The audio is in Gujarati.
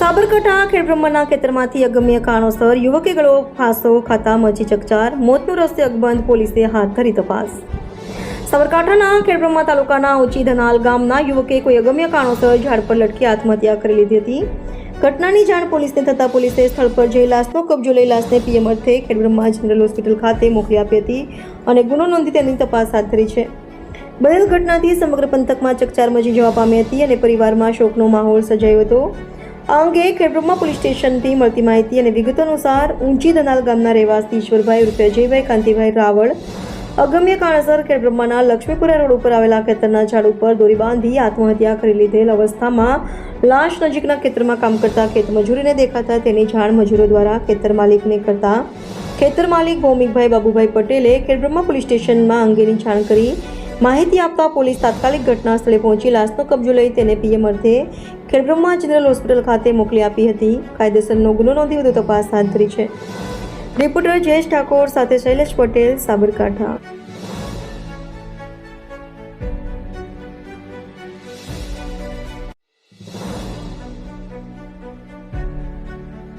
સાબરકાંઠા ખેડબ્રહ્માના ખેતરમાંથી અગમ્ય કારણોસર યુવકે ગળો ફાંસો, ખાતા મચી ચકચાર, મોતનો રસ્તે અકબંધ પોલીસે હાથ ધરી તપાસ. સાબરકાંઠાના ખેડબ્રહ્મા તાલુકાના ઊંચી ધનાલ ગામના યુવકે કોઈ અગમ્ય કારણોસર ઝાડ પર લટકી આત્મહત્યા કરી લીધી હતી. ઘટનાની જાણ પોલીસને થતાં પોલીસે સ્થળ પર જઈ લાશનો કબજો લઈ લાશને પીએમ અર્થે ખેડબ્રહ્મા જનરલ હોસ્પિટલ ખાતે મોકલી આપી હતી અને ગુનો નોંધી તેની તપાસ હાથ ધરી છે. બનેલ ઘટનાથી સમગ્ર પંથકમાં ચકચાર મચી જવા પામી હતી અને પરિવારમાં શોકનો માહોલ સર્જાયો હતો. આ અંગે ખેડબ્રહ્મા પોલીસ સ્ટેશનથી મળતી માહિતી અને વિગતો અનુસાર ઊંચી દનાલ ગામના રહેવાસી ઈશ્વરભાઈ ઉર્ફે અજયભાઈ કાંતિભાઈ રાવળ, અગમ્ય કારણસર ખેડબ્રહ્માના લક્ષ્મીપુરા રોડ ઉપર આવેલા ખેતરના ઝાડ ઉપર દોરી બાંધી આત્મહત્યા કરી લીધેલ અવસ્થામાં લાશ નજીકના ખેતરમાં કામ કરતા ખેત મજૂરીને દેખાતા તેની જાણ મજૂરો દ્વારા ખેતર માલિકને કરતા ખેતર માલિક ભૌમિકભાઈ બાબુભાઈ પટેલે ખેડબ્રહ્મા પોલીસ સ્ટેશનમાં અંગેની જાણ કરી માહિતી આપતા પોલીસ તાત્કાલિક ઘટના સ્થળે પહોંચી લાશનો કબજો લઈ તેને પીએમ અર્થે ખેડબ્રહ્મા જનરલ હોસ્પિટલ ખાતે મોકલી આપી હતી. કાયદેસરનો ગુનો નોંધી વધુ તપાસ હાથ ધરી છે. રિપોર્ટર જયેશ ઠાકોર સાથે શૈલેષ પટેલ, સાબરકાંઠા.